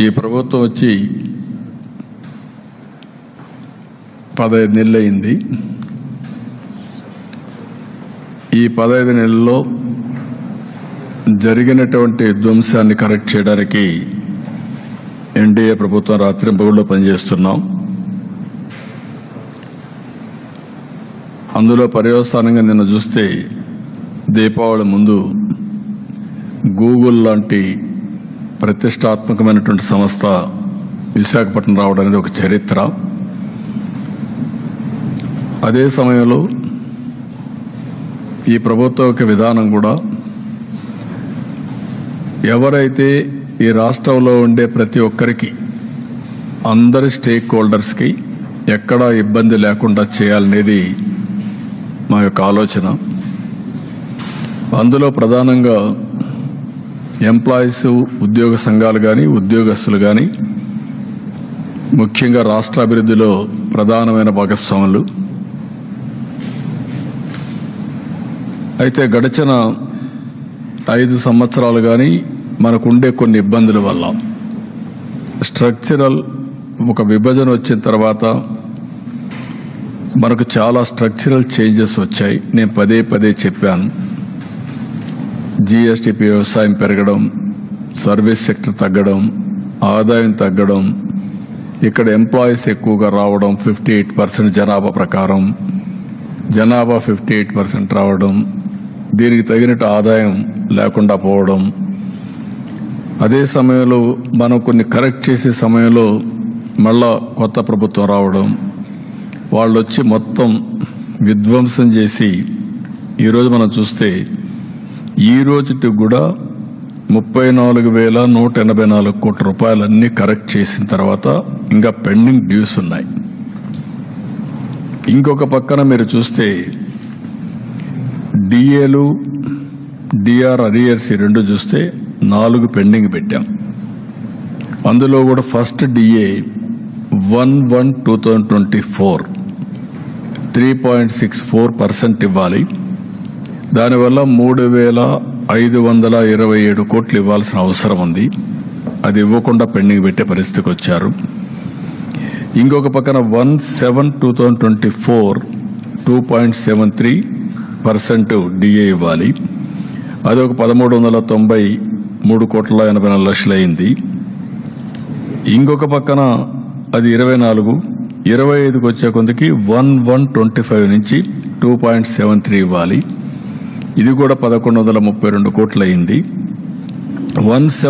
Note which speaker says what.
Speaker 1: ఈ ప్రభుత్వం వచ్చి పదహైదు నెలలు అయింది ఈ పదహైదు నెలల్లో జరిగినటువంటి ధ్వంసాన్ని కరెక్ట్ చేయడానికి ఎన్డీఏ ప్రభుత్వం రాత్రింపగుళ్ళు పనిచేస్తున్నాం. అందులో పర్యవస్థానంగా నిన్న చూస్తే దీపావళి ముందు గూగుల్ లాంటి ప్రతిష్టాత్మకమైనటువంటి సంస్థ విశాఖపట్నం రావడం అనేది ఒక చరిత్ర. అదే సమయంలో ఈ ప్రభుత్వ యొక్క విధానం కూడా ఎవరైతే ఈ రాష్ట్రంలో ఉండే ప్రతి ఒక్కరికి అందరి స్టేక్ హోల్డర్స్కి ఎక్కడా ఇబ్బంది లేకుండా చేయాలనేది మా యొక్క ఆలోచన. అందులో ప్రధానంగా ఎంప్లాయీస్ ఉద్యోగ సంఘాలు కానీ ఉద్యోగస్తులు కానీ ముఖ్యంగా రాష్ట్ర అభివృద్ధిలో ప్రధానమైన భాగస్వాములు. అయితే గడిచిన ఐదు సంవత్సరాలు కానీ మనకుండే కొన్ని ఇబ్బందుల వల్ల స్ట్రక్చరల్ ఒక విభజన వచ్చిన తర్వాత మనకు చాలా స్ట్రక్చరల్ చేంజెస్ వచ్చాయి. నేను పదే పదే చెప్పాను. జీఎస్టీపీ వ్యవసాయం పెరగడం సర్వీస్ సెక్టర్ తగ్గడం ఆదాయం తగ్గడం ఇక్కడ ఎంప్లాయీస్ ఎక్కువగా రావడం ఫిఫ్టీ ఎయిట్ పర్సెంట్ జనాభా ప్రకారం జనాభా ఫిఫ్టీ ఎయిట్ పర్సెంట్ రావడం దీనికి తగినట్టు ఆదాయం లేకుండా పోవడం. అదే సమయంలో మనం కొన్ని కరెక్ట్ చేసే సమయంలో మళ్ళా కొత్త ప్రభుత్వం రావడం. వాళ్ళు వచ్చి మొత్తం విధ్వంసం చేసి ఈరోజు మనం చూస్తే ఈ రోజుకి కూడా ముప్పై నాలుగు వేల నూట ఎనభై నాలుగు కోట్ల రూపాయలన్నీ కరెక్ట్ చేసిన తర్వాత ఇంకా పెండింగ్ డ్యూస్ ఉన్నాయి. ఇంకొక పక్కన మీరు చూస్తే డిఏలు డిఆర్ అరియర్స్ రెండు చూస్తే నాలుగు పెండింగ్ పెట్టాం. అందులో కూడా first DA one one two thousand twenty four three point six four percent ఇవ్వాలి. దానివల్ల మూడు వేల ఐదు వందల ఇరవై ఏడు కోట్లు ఇవ్వాల్సిన అవసరం ఉంది. అది ఇవ్వకుండా పెండింగ్ పెట్టే పరిస్థితికి వచ్చారు. ఇంకొక పక్కన one seven two thousand twenty four two point seven three percent DA ఇవ్వాలి. అది ఒక పదమూడు వందల తొంభై మూడు కోట్ల ఎనభై నాలుగు లక్షలు అయింది. ఇంకొక పక్కన అది ఇరవై నాలుగు ఇరవై ఐదుకి వచ్చే కొందికి వన్ వన్ ట్వంటీ ఫైవ్ నుంచి టూ పాయింట్ సెవెన్ త్రీ ఇవ్వాలి. ఇది కూడా పదకొండు వందల ముప్పై రెండు కోట్లయింది. One seven